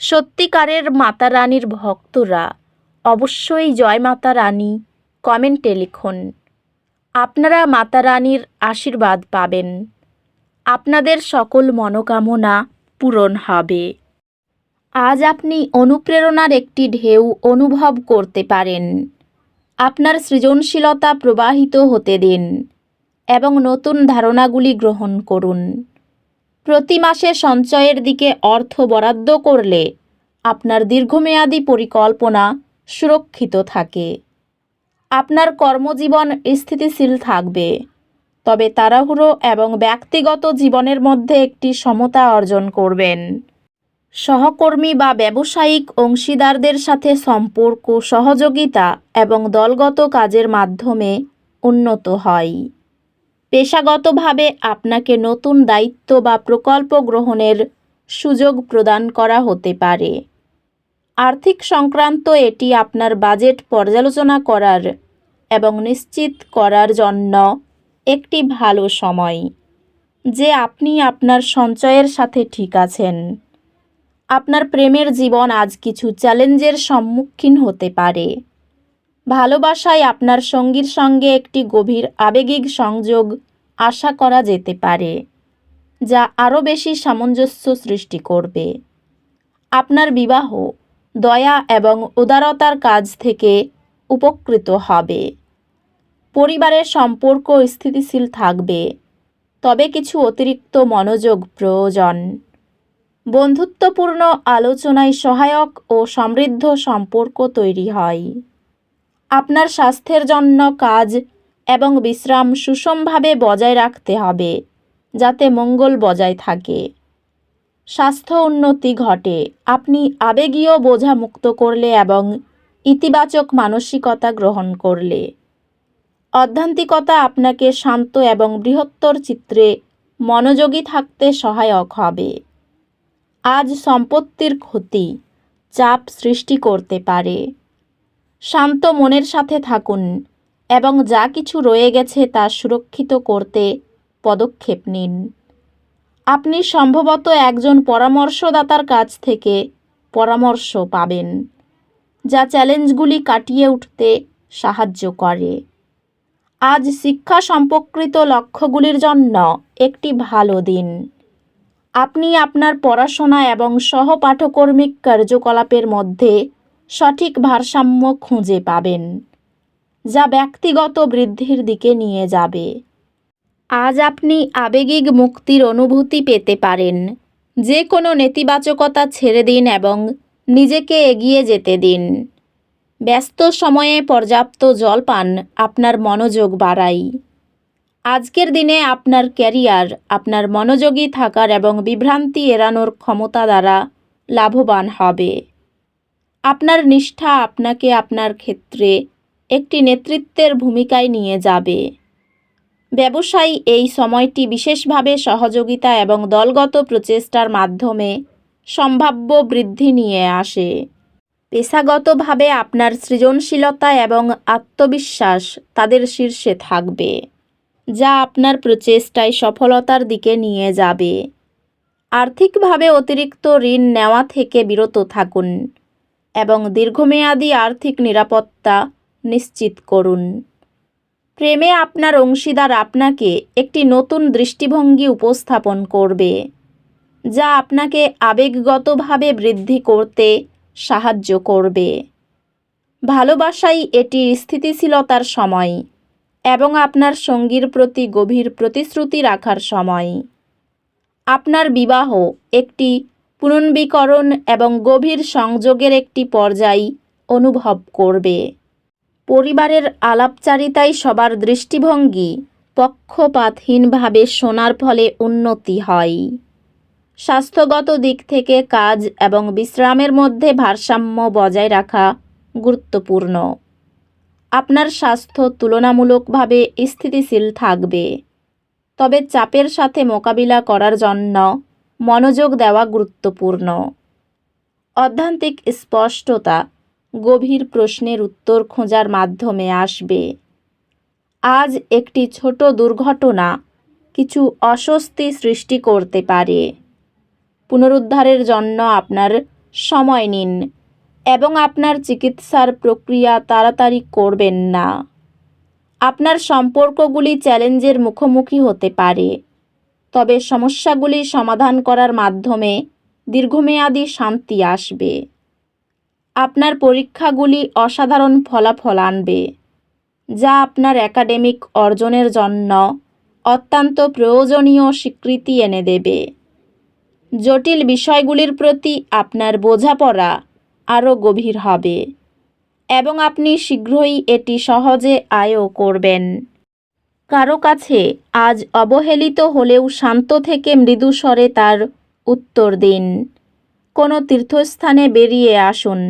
সত্যিকারের মাতা রানীর ভক্তরা অবশ্যই জয় মাতা রানী কমেন্টে লিখুন। আপনারা মাতা রানীর আশীর্বাদ পাবেন। আপনাদের সকল মনোকামনা পূরণ হবে। আজ আপনি অনুপ্রেরণার একটি ঢেউ অনুভব করতে পারেন। আপনার সৃজনশীলতা প্রবাহিত হতে দিন এবং নতুন ধারণাগুলি গ্রহণ করুন। প্রতি মাসে সঞ্চয়ের দিকে অর্থ বরাদ্দ করলে আপনার দীর্ঘমেয়াদী পরিকল্পনা সুরক্ষিত থাকে। আপনার কর্মজীবন স্থিতিশীল থাকবে, তবে তাড়াহুড়ো এবং ব্যক্তিগত জীবনের মধ্যে একটি সমতা অর্জন করবেন। সহকর্মী বা ব্যবসায়িক অংশীদারদের সাথে সম্পর্ক, সহযোগিতা এবং দলগত কাজের মাধ্যমে উন্নত হয়। পেশাগতভাবে আপনাকে নতুন দায়িত্ব বা প্রকল্প গ্রহণের সুযোগ প্রদান করা হতে পারে। আর্থিক সংক্রান্ত এটি আপনার বাজেট পর্যালোচনা করার এবং নিশ্চিত করার জন্য একটি ভালো সময়, যে আপনি আপনার সঞ্চয়ের সাথে ঠিক আছেন। আপনার প্রেমের জীবন আজ কিছু চ্যালেঞ্জের সম্মুখীন হতে পারে। ভালোবাসায় আপনার সঙ্গীর সঙ্গে একটি গভীর আবেগিক সংযোগ আশা করা যেতে পারে, যা আরও বেশি সামঞ্জস্য সৃষ্টি করবে। আপনার বিবাহ দয়া এবং উদারতার কাজ থেকে উপকৃত হবে। পরিবারের সম্পর্ক স্থিতিশীল থাকবে, তবে কিছু অতিরিক্ত মনোযোগ প্রয়োজন। বন্ধুত্বপূর্ণ আলোচনায় সহায়ক ও সমৃদ্ধ সম্পর্ক তৈরি হয়। আপনার স্বাস্থ্যের জন্য কাজ এবং বিশ্রাম সুষমভাবে বজায় রাখতে হবে, যাতে মঙ্গল বজায় থাকে। স্বাস্থ্য উন্নতি ঘটে। আপনি আবেগীয় বোঝা মুক্ত করলে এবং ইতিবাচক মানসিকতা গ্রহণ করলে। অধ্যান্তিকতা আপনাকে শান্ত এবং বৃহত্তর চিত্রে মনোযোগী থাকতে সহায়ক হবে। আজ সম্পত্তির ক্ষতি, চাপ সৃষ্টি করতে পারে। শান্ত মনের সাথে থাকুন এবং যা কিছু রয়ে গেছে তা সুরক্ষিত করতে পদক্ষেপ নিন। আপনি সম্ভবত একজন পরামর্শদাতার কাছ থেকে পরামর্শ পাবেন, যা চ্যালেঞ্জগুলি কাটিয়ে উঠতে সাহায্য করে। আজ শিক্ষা সম্পর্কিত লক্ষ্যগুলির জন্য একটি ভালো দিন। আপনি আপনার পড়াশোনা এবং সহপাঠকর্মিক কার্যকলাপের মধ্যে সঠিক ভারসাম্য খুঁজে পাবেন, যা ব্যক্তিগত বৃদ্ধির দিকে নিয়ে যাবে। আজ আপনি আবেগিক মুক্তির অনুভূতি পেতে পারেন, যে কোনো নেতিবাচকতা ছেড়ে দিন এবং নিজেকে এগিয়ে যেতে দিন। ব্যস্ত সময়ে পর্যাপ্ত জল পান আপনার মনোযোগ বাড়াই। আজকের দিনে আপনার ক্যারিয়ার, আপনার মনোযোগী থাকার এবং বিভ্রান্তি এড়ানোর ক্ষমতা দ্বারা লাভবান হবে। আপনার নিষ্ঠা আপনাকে আপনার ক্ষেত্রে একটি নেতৃত্বের ভূমিকায় নিয়ে যাবে। ব্যবসায়ী এই সময়টি বিশেষভাবে সহযোগিতা এবং দলগত প্রচেষ্টার মাধ্যমে সম্ভাব্য বৃদ্ধি নিয়ে আসে। পেশাগতভাবে আপনার সৃজনশীলতা এবং আত্মবিশ্বাস তাদের শীর্ষে থাকবে, যা আপনার প্রচেষ্টায় সফলতার দিকে নিয়ে যাবে। আর্থিকভাবে অতিরিক্ত ঋণ নেওয়া থেকে বিরত থাকুন। এবং দীর্ঘমেয়াদী আর্থিক নিরাপত্তা নিশ্চিত করুন। প্রেমে আপনার অংশীদার আপনাকে একটি নতুন দৃষ্টিভঙ্গি উপস্থাপন করবে, যা আপনাকে আবেগগতভাবে বৃদ্ধি করতে সাহায্য করবে। ভালোবাসাই এটি স্থিতিশীলতার সময় এবং আপনার সঙ্গীর প্রতি গভীর প্রতিশ্রুতি রাখার সময়। আপনার বিবাহ একটি পুনর্বীকরণ এবং গভীর সংযোগের একটি পর্যায় অনুভব করবে। পরিবারের আলাপচারিতায় সবার দৃষ্টিভঙ্গি পক্ষপাতহীনভাবে শোনার ফলে উন্নতি হয়। স্বাস্থ্যগত দিক থেকে কাজ এবং বিশ্রামের মধ্যে ভারসাম্য বজায় রাখা গুরুত্বপূর্ণ। আপনার স্বাস্থ্য তুলনামূলকভাবে স্থিতিশীল থাকবে। তবে চাপের সাথে মোকাবিলা করার জন্য মনোযোগ দেওয়া গুরুত্বপূর্ণ। অধ্যান্তিক স্পষ্টতা গভীর প্রশ্নের উত্তর খোঁজার মাধ্যমে আসবে। আজ একটি ছোট দুর্ঘটনা কিছু অস্বস্তি সৃষ্টি করতে পারে। পুনরুদ্ধারের জন্য আপনার সময় নিন এবং আপনার চিকিৎসার প্রক্রিয়া তাড়াতাড়ি করবেন না। আপনার সম্পর্কগুলি চ্যালেঞ্জের মুখোমুখি হতে পারে। তবে সমস্যাগুলি সমাধান করার মাধ্যমে দীর্ঘমেয়াদী শান্তি আসবে। আপনার পরীক্ষাগুলি অসাধারণ ফলাফল আনবে, যা আপনার একাডেমিক অর্জনের জন্য অত্যন্ত প্রয়োজনীয় স্বীকৃতি এনে দেবে। জটিল বিষয়গুলির প্রতি আপনার বোঝাপড়া আরও গভীর হবে, এবং আপনি শীঘ্রই এটি সহজে আয়ও করবেন। কারও কাছে আজ অবহেলিত হলেও শান্ত থেকে মৃদু স্বরে তার উত্তর দিন। কোনো তীর্থস্থানে বেরিয়ে আসুন।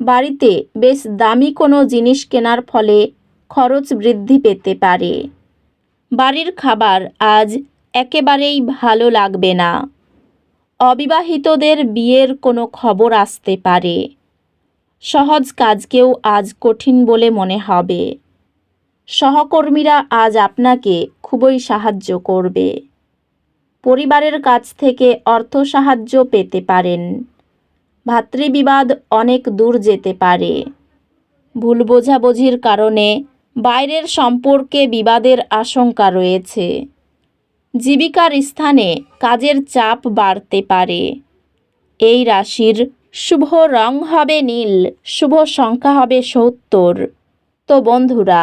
বাড়িতে বেশ দামি কোনো জিনিস কেনার ফলে খরচ বৃদ্ধি পেতে পারে। বাড়ির খাবার আজ একেবারেই ভালো লাগবে না। অবিবাহিতদের বিয়ের কোনো খবর আসতে পারে। সহজ কাজকেও আজ কঠিন বলে মনে হবে। সহকর্মীরা আজ আপনাকে খুবই সাহায্য করবে। পরিবারের কাছ থেকে অর্থ সাহায্য পেতে পারেন। ভাতৃবিবাদ অনেক দূর যেতে পারে। ভুল বোঝাবুঝির কারণে বাইরের সম্পর্কে বিবাদের আশঙ্কা রয়েছে। জীবিকার স্থানে কাজের চাপ বাড়তে পারে। এই রাশির শুভ রং হবে নীল, শুভ সংখ্যা হবে সত্তর। তো বন্ধুরা